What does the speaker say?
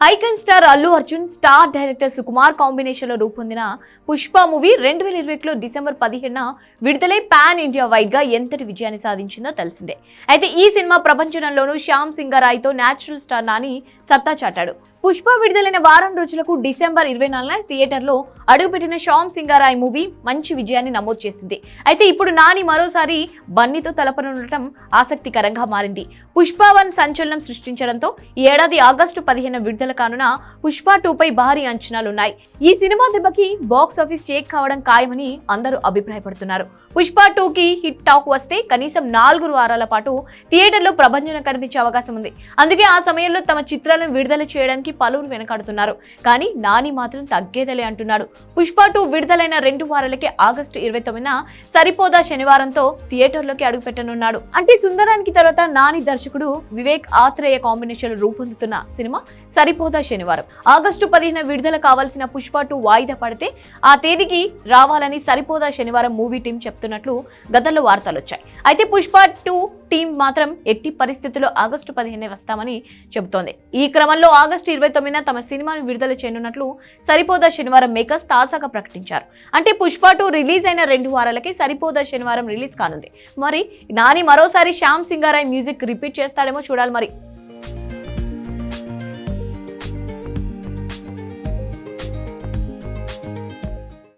Icon star Allu Arjun star director Sukumar కాంబినేషన్లో రూపొందిన Pushpa movie రెండు వేల ఇరవైలో డిసెంబర్ పదిహేడున విడుదలై పాన్ ఇండియా వైడ్గా ఎంతటి విజయాన్ని సాధించిందో తెలిసిందే. అయితే ఈ సినిమా ప్రపంచంలోనూ శ్యామ్ సింగరాయ్తో న్యాచురల్ స్టార్ నాని సత్తా చాటాడు. పుష్ప విడుదలైన వారం రోజులకు డిసెంబర్ ఇరవై నాలుగున థియేటర్లో అడుగుపెట్టిన శ్యామ్ సింగారాయ్ మూవీ మంచి విజయాన్ని నమోదు చేసింది. అయితే ఇప్పుడు నాని మరోసారి బన్నీతో తలపనుండటం ఆసక్తికరంగా మారింది. పుష్ప వన్ సంచలనం సృష్టించడంతో ఈ ఏడాది ఆగస్టు పదిహేను విడుదల కానున్న పుష్ప టూ పై భారీ అంచనాలున్నాయి. ఈ సినిమా దెబ్బకి బాక్స్ ఆఫీస్ షేక్ కావడం ఖాయమని అందరూ అభిప్రాయపడుతున్నారు. పుష్ప టూ కి హిట్ టాక్ వస్తే కనీసం నాలుగు వారాల పాటు థియేటర్లో ప్రభంజన కనిపించే అవకాశం ఉంది. అందుకే ఆ సమయంలో తమ చిత్రాలను విడుదల చేయడానికి పలువురు వెనకాడుతున్నారు. కానీ నాని మాత్రం తగ్గేదలే అంటున్నాడు. పుష్ప టూ విడుదలైన రెండు వారాలకే ఆగస్టు ఇరవై తొమ్మిదిన సరిపోదా శనివారంతో థియేటర్లోకి అడుగుపెట్టనున్నాడు. అంటే సుందరానికి తర్వాత నాని దర్శకుడు వివేక్ ఆత్రేయ కాంబినేషన్ రూపొందుతున్న సినిమా సరిపోదా శనివారం. ఆగస్టు పదిహేను విడుదల కావాల్సిన పుష్ప టూ వాయిదా పడితే ఆ తేదీకి రావాలని సరిపోదా శనివారం మూవీ టీం చెప్తున్నట్లు గతంలో వార్తలు వచ్చాయి అయితే పుష్ప టూ టీం మాత్రం ఎట్టి పరిస్థితుల్లో ఆగస్టు పదిహేనే వస్తామని చెబుతోంది. ఈ క్రమంలో ఆగస్టు ఇరవై తొమ్మిదిన తమ సినిమాను విడుదల చేయనున్నట్లు సరిపోదా శనివారం మేకర్స్ తాజాగా ప్రకటించారు. అంటే పుష్ప టూ రిలీజ్ అయిన రెండు వారాలకి సరిపోదా శనివారం రిలీజ్ కానుంది. మరి నాని మరోసారి శ్యామ్ సింగారాయ్ మ్యూజిక్ రిపీట్ చేస్తాడేమో చూడాలి మరి.